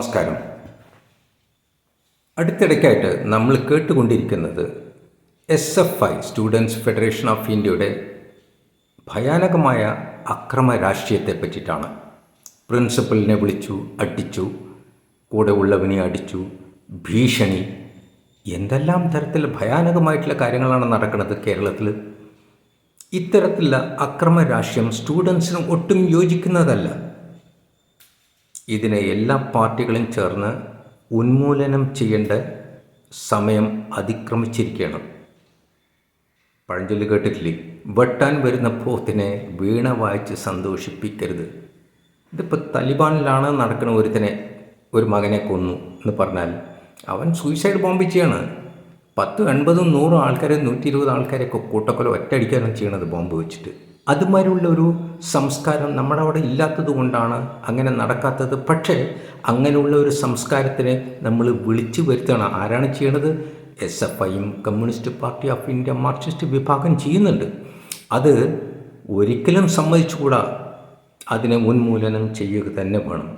നമസ്കാരം. അടുത്തിടയ്ക്കായിട്ട് നമ്മൾ കേട്ടുകൊണ്ടിരിക്കുന്നത് S F I students federation of ഇന്ത്യയുടെ ഭയാനകമായ അക്രമ രാഷ്ട്രീയത്തെ പറ്റിയിട്ടാണ്. പ്രിൻസിപ്പലിനെ വിളിച്ചു അടിച്ചു കൂടെ ഉള്ളവനെ അടിച്ചു ഭീഷണി എന്തെല്ലാം തരത്തിൽ ഭയാനകമായിട്ടുള്ള കാര്യങ്ങളാണ് നടക്കുന്നത് കേരളത്തിൽ? ഇത്തരത്തിലുള്ള അക്രമ രാഷ്ട്രീയം സ്റ്റുഡൻസിന് ഒട്ടും യോജിക്കുന്നതല്ല. ഇതിനെ എല്ലാ പാർട്ടികളും ചേർന്ന് ഉന്മൂലനം ചെയ്യേണ്ട സമയം അതിക്രമിച്ചിരിക്കുകയാണ്. പഴഞ്ചൊല്ലി കേട്ടിട്ടില്ലേ? വെട്ടാൻ വരുന്ന പോത്തിനെ വീണ വായിച്ച് സന്തോഷിപ്പിക്കരുത്. ഇതിപ്പോൾ തലിബാനിലാണ് നടക്കുന്ന ഒരുത്തിനെ ഒരു മകനെ കൊന്നു എന്ന് പറഞ്ഞാൽ അവൻ സൂയിസൈഡ് ബോംബ് ചെയ്യാണ്. പത്ത് എൺപതും നൂറും ആൾക്കാരെ നൂറ്റി ഇരുപത് ആൾക്കാരെയൊക്കെ കൂട്ടക്കൊല ഒറ്റയടിക്കാനാണ് ചെയ്യണത് ബോംബ് വെച്ചിട്ട്. അതുമാതിരിയുള്ള ഒരു സംസ്കാരം നമ്മുടെ അവിടെ ഇല്ലാത്തത് കൊണ്ടാണ് അങ്ങനെ നടക്കാത്തത്. പക്ഷേ അങ്ങനെയുള്ള ഒരു സംസ്കാരത്തിനെ നമ്മൾ വിളിച്ചു വരുത്തണം ആരാണ് ചെയ്യണത്? എസ് എഫ് ഐയും communist party of India Marxist വിഭാഗം ചെയ്യുന്നുണ്ട്. അത് ഒരിക്കലും സമ്മതിച്ചുകൂടാ. അതിനെ ഉന്മൂലനം ചെയ്യുക തന്നെ വേണം.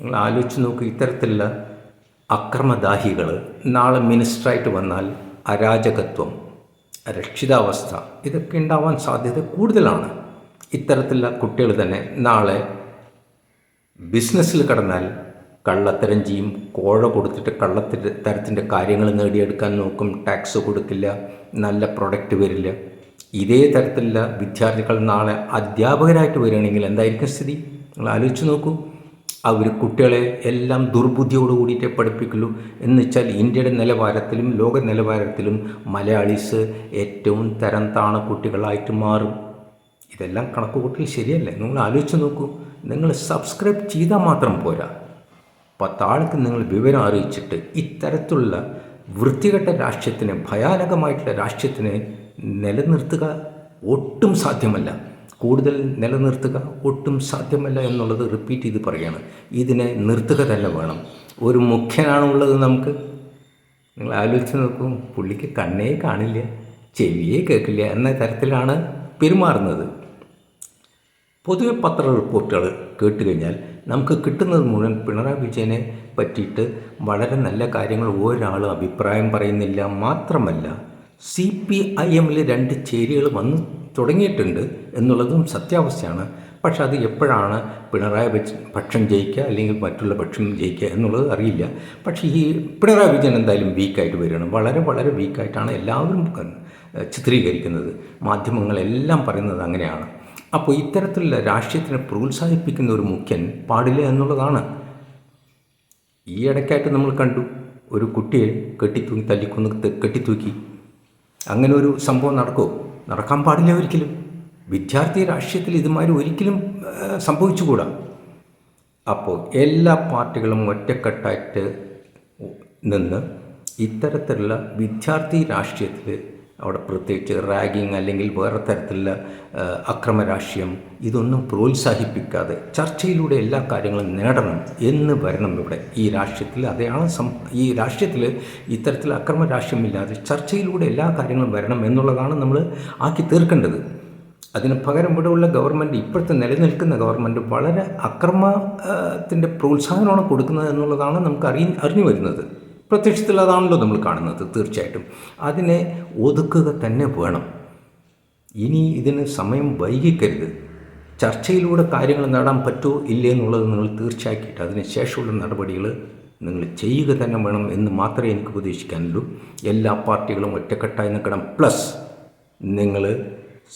നിങ്ങൾ ആലോചിച്ച് നോക്കുക ഇത്തരത്തിലുള്ള അക്രമദാഹികൾ നാളെ മിനിസ്റ്ററായിട്ട് വന്നാൽ അരാജകത്വം. രക്ഷിതാവസ്ഥ. ഇതൊക്കെ ഉണ്ടാവാൻ സാധ്യത കൂടുതലാണ്. ഇത്തരത്തിലുള്ള കുട്ടികൾ തന്നെ നാളെ ബിസിനസ്സിൽ കടന്നാൽ കള്ളത്തരം ചെയ്യും കോഴ കൊടുത്തിട്ട് കള്ളത്തിന്റെ തരത്തിന്റെ കാര്യങ്ങൾ നേടിയെടുക്കാൻ നോക്കും ടാക്സ് കൊടുക്കില്ല നല്ല പ്രൊഡക്റ്റ് വരില്ല. ഇതേ തരത്തിലുള്ള വിദ്യാർത്ഥികൾ നാളെ അധ്യാപകരായിട്ട് വരികയാണെങ്കിൽ എന്തായിരിക്കും സ്ഥിതി? നിങ്ങൾ ആലോചിച്ച് നോക്കൂ. അവർ കുട്ടികളെ എല്ലാം ദുർബുദ്ധിയോട് കൂടിയിട്ടേ പഠിപ്പിക്കുള്ളൂ. എന്ന് വെച്ചാൽ ഇന്ത്യയുടെ നിലവാരത്തിലും ലോക നിലവാരത്തിലും മലയാളീസ് ഏറ്റവും തരം താണ കുട്ടികളായിട്ട് മാറും. ഇതെല്ലാം കണക്ക് കൂട്ടൽ ശരിയല്ലേ? നിങ്ങൾ ആലോചിച്ച് നോക്കൂ. നിങ്ങൾ സബ്സ്ക്രൈബ് ചെയ്താൽ മാത്രം പോരാ. പത്താൾക്ക് നിങ്ങൾ വിവരം അറിയിച്ചിട്ട് ഇത്തരത്തിലുള്ള വൃത്തികെട്ട രാഷ്ട്രീയത്തിന് ഭയാനകമായിട്ടുള്ള രാഷ്ട്രീയത്തിനെ നിലനിർത്തുക ഒട്ടും സാധ്യമല്ല. കൂടുതൽ നിലനിർത്തുക ഒട്ടും സാധ്യമല്ല എന്നുള്ളത് റിപ്പീറ്റ് ചെയ്ത് പറയുകയാണ് ഇതിനെ നിർത്തുക തന്നെ വേണം. ഒരു മുഖ്യനാണുള്ളത് നമുക്ക്. നിങ്ങൾ ആലോചിച്ച് നോക്കും പുള്ളിക്ക് കണ്ണേ കാണില്ല ചെവിയെ കേൾക്കില്ല എന്ന തരത്തിലാണ് പെരുമാറുന്നത്. പൊതുവെ പത്ര റിപ്പോർട്ടുകൾ കേട്ട് കഴിഞ്ഞാൽ നമുക്ക് കിട്ടുന്നത് മുഴുവൻ പിണറായി വിജയനെ പറ്റിയിട്ട് വളരെ നല്ല കാര്യങ്ങൾ ഒരാളും അഭിപ്രായം പറയുന്നില്ല മാത്രമല്ല സി പി ഐ എമ്മിൽ രണ്ട് ചേരികൾ വന്നു തുടങ്ങിയിട്ടുണ്ട് എന്നുള്ളതും സത്യാവസ്ഥയാണ്. പക്ഷെ അത് എപ്പോഴാണ് പിണറായി പക്ഷം ജയിക്കുക അല്ലെങ്കിൽ മറ്റുള്ള പക്ഷം ജയിക്കുക എന്നുള്ളത് അറിയില്ല. പക്ഷേ ഈ പിണറായി വിജയൻ എന്തായാലും വീക്കായിട്ട് വരികയാണ്. വളരെ വളരെ വീക്കായിട്ടാണ് എല്ലാവരും ചിത്രീകരിക്കുന്നത്. മാധ്യമങ്ങളെല്ലാം പറയുന്നത് അങ്ങനെയാണ്. അപ്പോൾ ഇത്തരത്തിലുള്ള രാഷ്ട്രീയത്തിനെ പ്രോത്സാഹിപ്പിക്കുന്ന ഒരു മുഖ്യൻ പാടില്ല എന്നുള്ളതാണ്. ഈ ഇടയ്ക്കായിട്ട് നമ്മൾ കണ്ടു. ഒരു കുട്ടിയെ കെട്ടിത്തൂക്കി തല്ലിക്കൊന്ന് കെട്ടിത്തൂക്കി. അങ്ങനെ ഒരു സംഭവം നടക്കുമോ നടക്കാൻ പാടില്ല ഒരിക്കലും. വിദ്യാർത്ഥി രാഷ്ട്രീയത്തിൽ ഇതുമാതിരി ഒരിക്കലും സംഭവിച്ചുകൂടാ. അപ്പോൾ എല്ലാ പാർട്ടികളും ഒറ്റക്കെട്ടായിട്ട് നിന്ന് ഇത്തരത്തിലുള്ള വിദ്യാർത്ഥി രാഷ്ട്രീയത്തിൽ അവിടെ പ്രത്യേകിച്ച് റാഗിങ് അല്ലെങ്കിൽ വേറെ തരത്തിലുള്ള അക്രമരാഷ്ട്രീയം ഇതൊന്നും പ്രോത്സാഹിപ്പിക്കാതെ ചർച്ചയിലൂടെ എല്ലാ കാര്യങ്ങളും നേടണം എന്ന് വരണം ഇവിടെ. ഈ രാഷ്ട്രീയത്തിൽ അതെയാണ് സം ഈ രാഷ്ട്രീയത്തിൽ ഇത്തരത്തിൽ അക്രമ രാഷ്ട്രീയമില്ലാതെ ചർച്ചയിലൂടെ എല്ലാ കാര്യങ്ങളും വരണം എന്നുള്ളതാണ് നമ്മൾ ആക്കി തീർക്കേണ്ടത്. അതിന് പകരം ഇവിടെയുള്ള ഗവൺമെന്റ് ഇപ്പോഴത്തെ നിലനിൽക്കുന്ന ഗവൺമെന്റ് വളരെ അക്രമത്തിന്റെ പ്രോത്സാഹനമാണ് കൊടുക്കുന്നത് എന്നുള്ളതാണ് നമുക്ക് അറിയ അറിഞ്ഞു വരുന്നത്. പ്രത്യക്ഷത്തിൽ അതാണല്ലോ നമ്മൾ കാണുന്നത് തീർച്ചയായിട്ടും. അതിനെ ഒതുക്കുക തന്നെ വേണം. ഇനി ഇതിന് സമയം വൈകിക്കരുത്. ചർച്ചയിലൂടെ കാര്യങ്ങൾ നേടാൻ പറ്റുമോ ഇല്ലേ എന്നുള്ളത് നിങ്ങൾ തീർച്ചയാക്കിയിട്ട് അതിന് ശേഷമുള്ള നടപടികൾ നിങ്ങൾ ചെയ്യുക തന്നെ വേണം എന്ന് മാത്രമേ എനിക്ക് ഉപദേശിക്കാനുള്ളൂ എല്ലാ പാർട്ടികളും ഒറ്റക്കെട്ടായി നിൽക്കണം. പ്ലസ് നിങ്ങൾ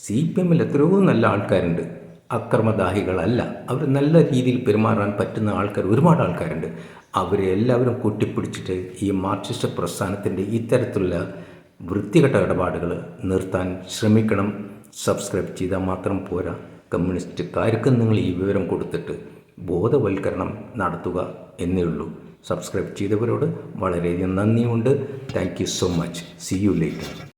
സി പി എമ്മിൽ എത്രയോ നല്ല ആൾക്കാരുണ്ട്. അക്രമദാഹികളല്ല. അവർ നല്ല രീതിയിൽ പെരുമാറാൻ പറ്റുന്ന ആൾക്കാർ ഒരുപാട് ആൾക്കാരുണ്ട്. അവരെ എല്ലാവരും കൂട്ടിപ്പിടിച്ചിട്ട് ഈ മാർക്സിസ്റ്റ് പ്രസ്ഥാനത്തിന്റെ ഇത്തരത്തിലുള്ള വൃത്തികെട്ട ഇടപാടുകൾ നിർത്താൻ ശ്രമിക്കണം. സബ്സ്ക്രൈബ് ചെയ്താൽ മാത്രം പോരാ. കമ്മ്യൂണിസ്റ്റുകാർക്കും നിങ്ങൾ ഈ വിവരം കൊടുത്തിട്ട് ബോധവൽക്കരണം നടത്തുക എന്നേ ഉള്ളൂ. സബ്സ്ക്രൈബ് ചെയ്തവരോട് വളരെയധികം നന്ദിയുണ്ട്. Thank you so much. See you later